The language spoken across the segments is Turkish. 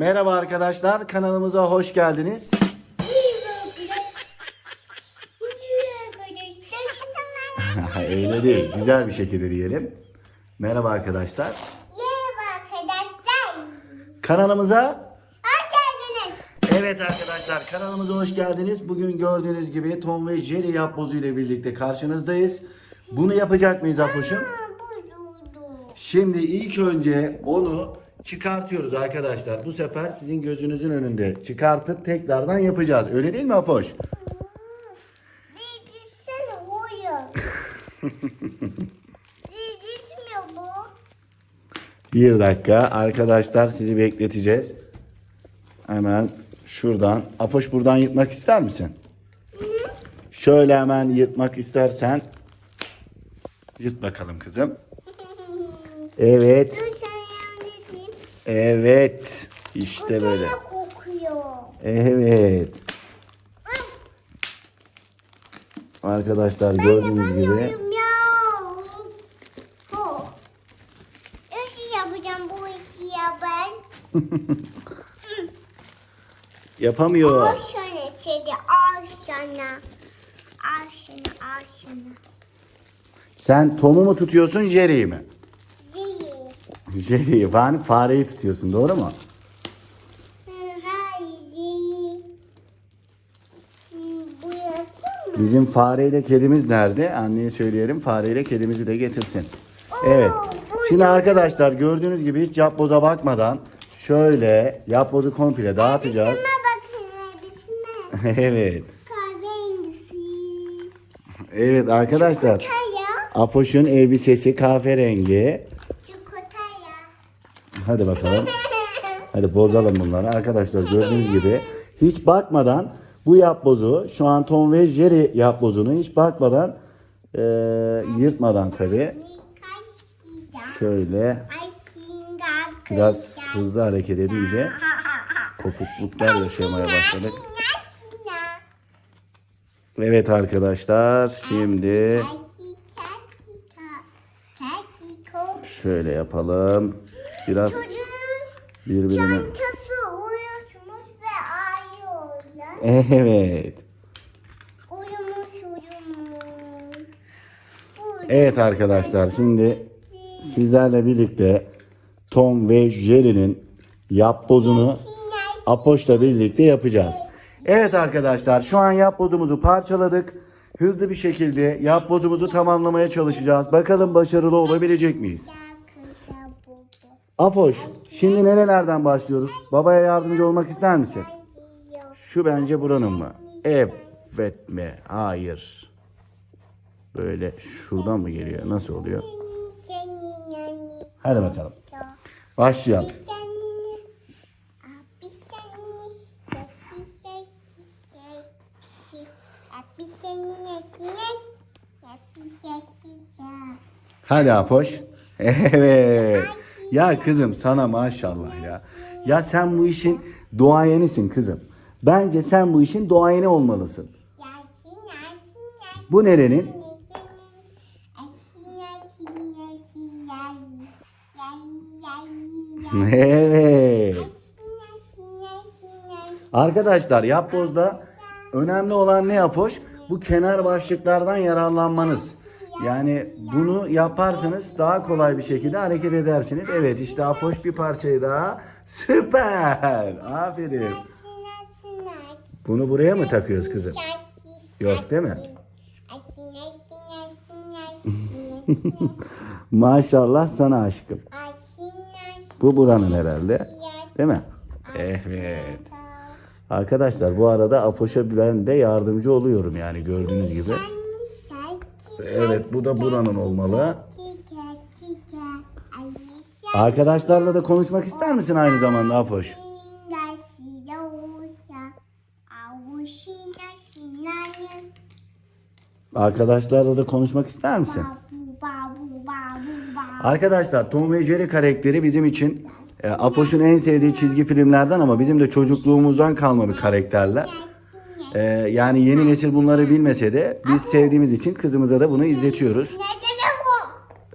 Merhaba arkadaşlar, kanalımıza hoş geldiniz. Öyle değil, güzel bir şekilde diyelim. Merhaba arkadaşlar. Merhaba arkadaşlar. Kanalımıza Hoş geldiniz. Evet arkadaşlar kanalımıza hoş geldiniz. Bugün gördüğünüz gibi Tom ve Jerry yapbozu ile birlikte karşınızdayız. Bunu yapacak mıyız Afoş'um? Şimdi ilk önce onu çıkartıyoruz arkadaşlar. Bu sefer sizin gözünüzün önünde çıkartıp tekrardan yapacağız. Öyle değil mi Afoş? Bir gitsene oyun. Bir gitmiyor bu. Bir dakika arkadaşlar sizi bekleteceğiz. Hemen şuradan. Afoş buradan yırtmak ister misin? Şöyle hemen yırtmak istersen yırt bakalım kızım. Evet. Dur. Evet. İşte böyle. kokuyor. Evet. Arkadaşlar gördüğünüz gibi Yapamıyorum ya. Nasıl yapacağım bu işi ya ben? yapamıyor. Al şunu içeri al sana. Al şunu al şunu. Sen Tom'u mu tutuyorsun Jerry'yi mi? Jerry'yi. Yani fareyi tutuyorsun doğru mu? Bizim fareyle kedimiz nerede? Anneye söyleyelim fareyle kedimizi de getirsin. Evet. Şimdi arkadaşlar gördüğünüz gibi hiç yapboza bakmadan şöyle yapbozu komple dağıtacağız. Evet. Evet arkadaşlar. Afoş'un elbisesi kahverengi. Hadi bakalım. Hadi bozalım bunları. Arkadaşlar gördüğünüz gibi hiç bakmadan bu yapbozu şu an Tom ve Jerry yapbozunu hiç bakmadan eee, yırtmadan tabi şöyle biraz hızlı hareket edince kopukluklar yaşamaya başladık. Evet arkadaşlar şimdi şöyle yapalım. Biraz Çocuğun birbirine. çantası uyutmuş ve ağlıyorlar. Evet. Uyumuş uyumuş. Burada Evet arkadaşlar şimdi sizlerle birlikte Tom ve Jerry'nin yapbozunu Apoş'la birlikte yapacağız. Evet arkadaşlar şu an yapbozumuzu parçaladık. Hızlı bir şekilde yapbozumuzu tamamlamaya çalışacağız. Bakalım başarılı olabilecek miyiz? Apoş şimdi nerelerden başlıyoruz? Babaya yardımcı olmak ister misin? Şu bence buranın mı? Evet mi? Hayır. Böyle şuradan mı geliyor? Nasıl oluyor? Hadi bakalım. Başlayalım. Hadi Apoş. Evet. Ya kızım sana maşallah ya. Ya sen bu işin duayenisin kızım. Bence sen bu işin duayeni olmalısın. Bu nerenin? Evet. Arkadaşlar yapbozda önemli olan ne Apoş? Bu kenar başlıklardan yararlanmanız. Yani bunu yaparsanız daha kolay bir şekilde hareket edersiniz. Evet işte Apoş bir parçayı daha. Süper. Aferin. Bunu buraya mı takıyoruz kızım? Yok değil mi? Maşallah sana aşkım. Bu buranın herhalde. Değil mi? Evet. Arkadaşlar bu arada Afoş'a ben de yardımcı oluyorum yani gördüğünüz gibi. Evet bu da buranın olmalı. Arkadaşlarla da konuşmak ister misin aynı zamanda Afoş? Arkadaşlarla da konuşmak ister misin? Arkadaşlar Tom ve Jerry karakteri bizim için e, Apoş'un en sevdiği çizgi filmlerden ama bizim de çocukluğumuzdan kalma bir karakterler. E, yani yeni nesil bunları bilmese de biz sevdiğimiz için kızımıza da bunu izletiyoruz.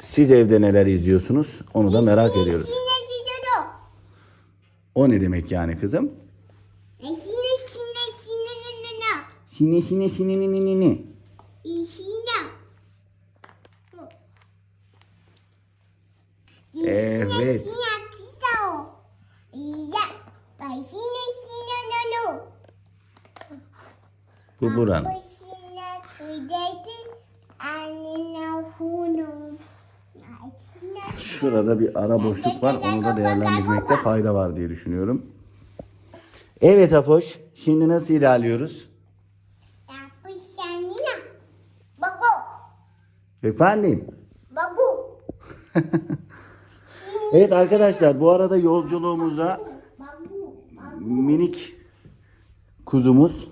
Siz evde neler izliyorsunuz onu da merak ediyoruz. O ne demek yani kızım? Sine sine sine ne ne Sine sine sine ne ne ne ne. ne. Sine. Evet. Sine sine o. Ya. Ben sine sine ne ne. Hunum. Şurada bir ara boşluk var. Onu da değerlendirmekte fayda var diye düşünüyorum. Evet Afoş. Şimdi nasıl ilerliyoruz? Efendim? Evet arkadaşlar bu arada yolculuğumuza minik kuzumuz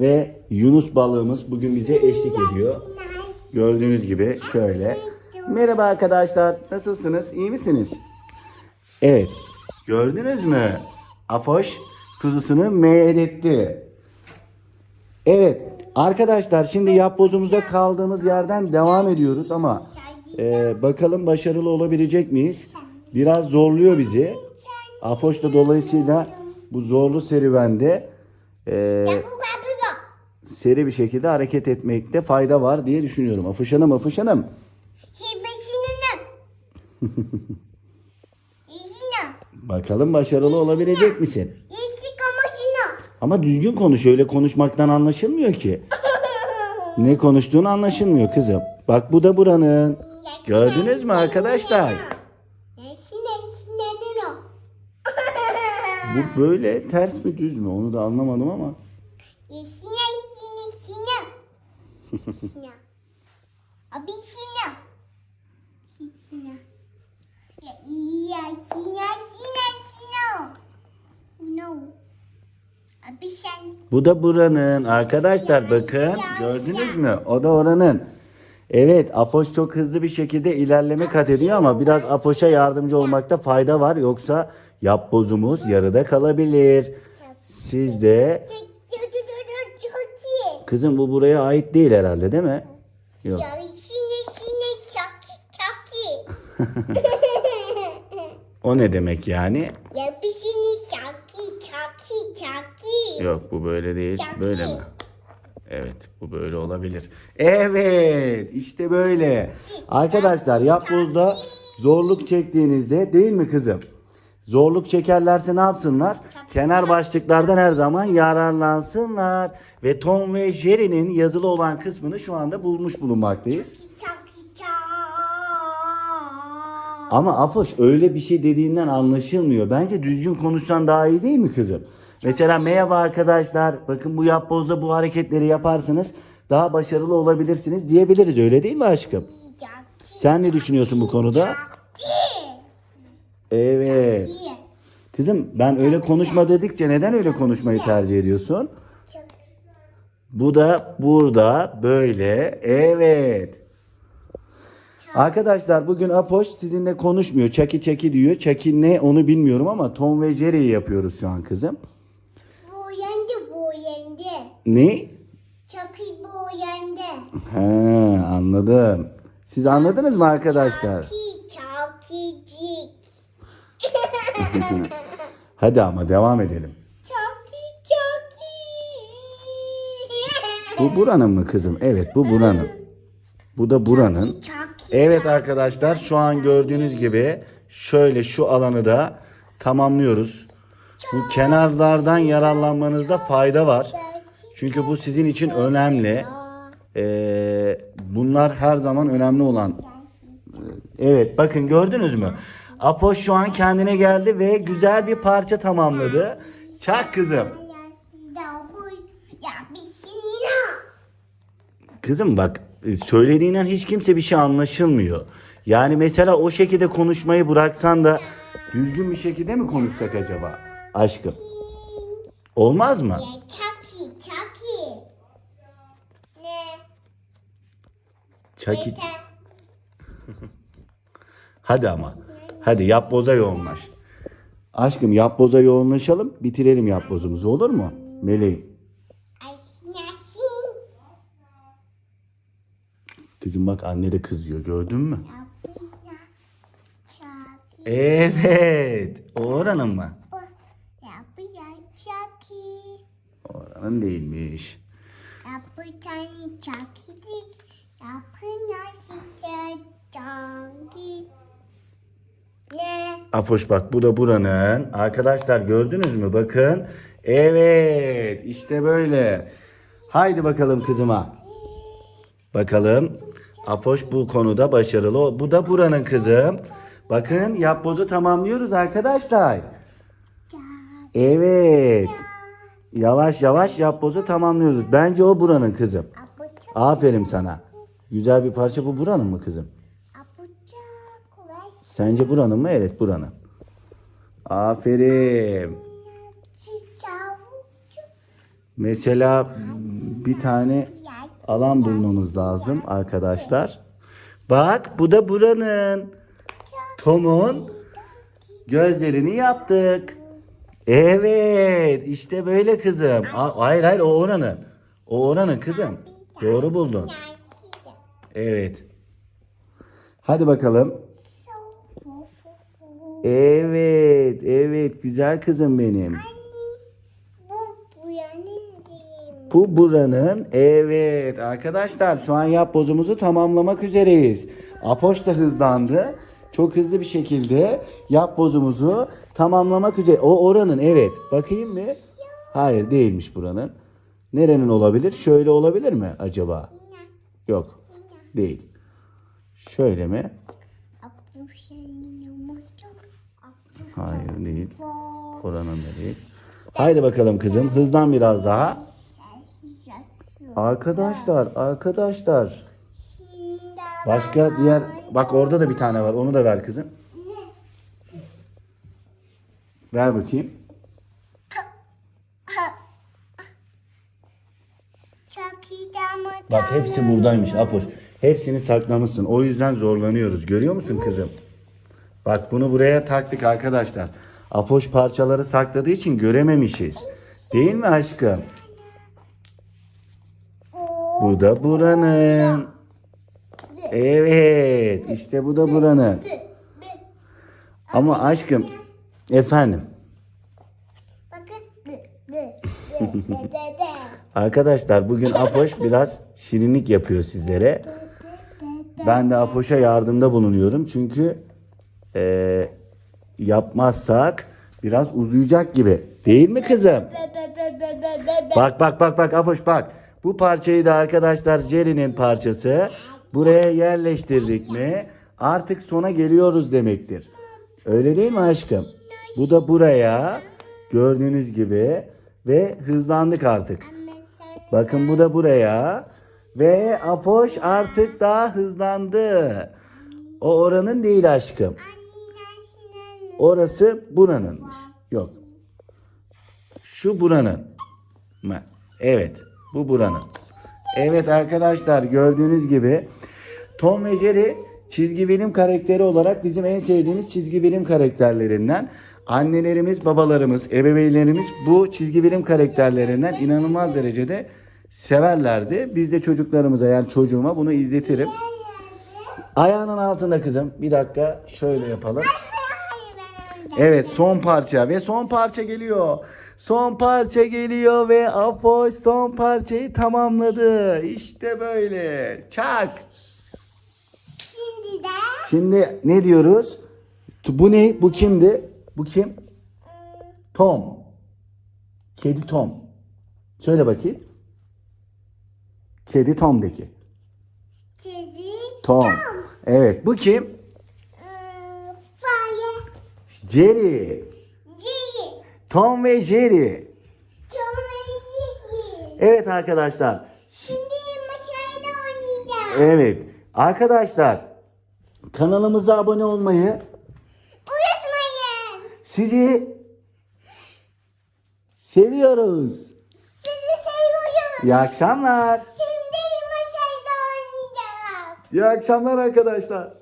ve Yunus balığımız bugün bize eşlik ediyor. Gördüğünüz gibi şöyle. Merhaba arkadaşlar. Nasılsınız? İyi misiniz? Evet. Gördünüz mü? Afoş kuzusunu meyletti. Evet. Arkadaşlar şimdi yapbozumuza kaldığımız yerden devam ediyoruz ama e, bakalım başarılı olabilecek miyiz? Biraz zorluyor bizi. Afoş da dolayısıyla bu zorlu serüvende e, seri bir şekilde hareket etmekte fayda var diye düşünüyorum. Afoş Hanım, Afoş Hanım. Şey. Bakalım başarılı olabilecek misin? Ama düzgün konuş. Öyle konuşmaktan anlaşılmıyor ki. Ne konuştuğun anlaşılmıyor kızım. Bak bu da buranın. Gördünüz mü arkadaşlar? Bu böyle ters mi düz mü? Onu da anlamadım ama. Yeşine. Abi yeşine. Yeşine. Ya yeşine yeşine yeşine. No. Abi sen. Bu da buranın. Arkadaşlar bakın. Gördünüz mü? O da oranın. Evet Afoş çok hızlı bir şekilde ilerleme kat ediyor ama biraz Afoş'a yardımcı olmakta fayda var. Yoksa yapbozumuz yarıda kalabilir. Siz de Çok çok çok çok iyi. Kızım bu buraya ait değil herhalde değil mi? Yok. Ya yeşine çok çok iyi. O ne demek yani? Ya pisini çok çok çok Yok bu böyle değil. Çok Böyle mi? Evet bu böyle olabilir. Evet işte böyle. Arkadaşlar yapbozda zorluk çektiğinizde değil mi kızım? Zorluk çekerlerse ne yapsınlar? Kenar başlıklardan her zaman yararlansınlar. Ve Tom ve Jerry'nin yazılı olan kısmını şu anda bulmuş bulunmaktayız. Ama Afoş öyle bir şey dediğinden anlaşılmıyor. Bence düzgün konuşsan daha iyi değil mi kızım? Mesela merhaba arkadaşlar. Bakın bu yapbozda bu hareketleri yaparsanız daha başarılı olabilirsiniz diyebiliriz. Öyle değil mi aşkım? Sen ne düşünüyorsun bu konuda? Evet. Kızım ben öyle konuşma dedikçe neden öyle konuşmayı tercih ediyorsun? Bu da burada böyle. Evet. Arkadaşlar bugün Apoş sizinle konuşmuyor. Çaki çaki diyor. Çaki ne onu bilmiyorum ama Tom ve Jerry'yi yapıyoruz şu an kızım. Bu yendi bu yendi. Ne? Çok iyi bu yendi. He anladım. Siz anladınız mı arkadaşlar? Çok iyi çok iyicik. Hadi ama devam edelim. Çok iyi çok iyi. Bu buranın mı kızım? Evet bu buranın. Bu da buranın. Çok iyi. Evet arkadaşlar şu an gördüğünüz gibi şöyle şu alanı da tamamlıyoruz. Bu kenarlardan yararlanmanızda fayda var. Çünkü bu sizin için önemli. Ee, bunlar her zaman önemli olan. Evet bakın gördünüz mü? Apoş şu an kendine geldi ve güzel bir parça tamamladı. Çak kızım. Ya bir sinir. Kızım bak söylediğinden hiç kimse bir şey anlaşılmıyor. Yani mesela o şekilde konuşmayı bıraksan da düzgün bir şekilde mi konuşsak acaba aşkım? Olmaz mı? Çok iyi. Ne? Çaki. Hadi ama. Hadi yapboza yoğunlaş. Aşkım yapboza yoğunlaşalım. Bitirelim yapbozumuzu olur mu? Meleğim. Kızım bak anne de kızıyor gördün mü? Evet. Oranın mı? Oranın değilmiş. Yapacağını çakidik. Yapın nasıl çakidik. Ne? Afoş bak bu da buranın. Arkadaşlar gördünüz mü? Bakın. Evet işte böyle. Haydi bakalım kızıma. Bakalım. Afoş bu konuda başarılı. Bu da buranın kızım. Bakın yapbozu tamamlıyoruz arkadaşlar. Evet. Yavaş yavaş yapbozu tamamlıyoruz. Bence o buranın kızım. Aferin sana. Güzel bir parça bu buranın mı kızım? Sence buranın mı? Evet buranın. Aferin. Mesela bir tane alan bulmamız lazım arkadaşlar. Bak bu da buranın. Tom'un gözlerini yaptık. Evet işte böyle kızım. Hayır hayır o oranın. O oranın kızım. Doğru buldun. Evet. Hadi bakalım. Evet, evet güzel kızım benim. Anne, bu buyanın değil. Bu buranın evet arkadaşlar şu an yapbozumuzu tamamlamak üzereyiz. Apoş da hızlandı. Çok hızlı bir şekilde yapbozumuzu tamamlamak üzere. O oranın evet. Bakayım mı? Hayır değilmiş buranın. Nerenin olabilir? Şöyle olabilir mi acaba? Yok. Değil. Şöyle mi? Abucanın ama çok. Hayır değil. Da değil. Haydi bakalım kızım hızlan biraz daha. Arkadaşlar, arkadaşlar. Başka diğer bak orada da bir tane var. Onu da ver kızım. Ver bakayım. Bak hepsi buradaymış Afoş. Hepsini saklamışsın. O yüzden zorlanıyoruz. Görüyor musun kızım? Bak bunu buraya taktık arkadaşlar. Afoş parçaları sakladığı için görememişiz. Değil mi aşkım? Bu da buranın. Evet, işte bu da buranın. Ama aşkım, efendim. Arkadaşlar bugün Afoş biraz şirinlik yapıyor sizlere. Ben de Afoş'a yardımda bulunuyorum. Çünkü eee, yapmazsak biraz uzayacak gibi. Değil mi kızım? Bak bak bak bak Afoş bak. Bu parçayı da arkadaşlar Jerry'nin parçası. Buraya yerleştirdik mi artık sona geliyoruz demektir. Öyle değil mi aşkım? Bu da buraya gördüğünüz gibi ve hızlandık artık. Bakın bu da buraya. Ve Apoş artık daha hızlandı. O oranın değil aşkım. Orası buranınmış. Yok. Şu buranın. mı? Evet. Bu buranın. Evet arkadaşlar gördüğünüz gibi Tom ve Jerry çizgi film karakteri olarak bizim en sevdiğimiz çizgi film karakterlerinden. Annelerimiz, babalarımız, ebeveynlerimiz bu çizgi film karakterlerinden inanılmaz derecede severlerdi. Biz de çocuklarımıza yani çocuğuma bunu izletirim. Ayağının altında kızım. Bir dakika şöyle yapalım. Evet son parça ve son parça geliyor. Son parça geliyor ve Afoş son parçayı tamamladı. İşte böyle. Çak. Şimdi de Şimdi ne diyoruz? Bu ne? Bu kimdi? Bu kim? Tom. Kedi Tom. Söyle bakayım. Kedi Tom de ki. kedi Tom. Evet. Bu kim? Jerry. ciri Tom ve Jerry. çok lezzetli. Evet arkadaşlar. Şimdi masayla oynayacağım. Evet. Arkadaşlar kanalımıza abone olmayı, Unutmayın. sizi seviyoruz. Sizi seviyorum. İyi akşamlar. Şimdi masayla oynayacağız. İyi akşamlar arkadaşlar.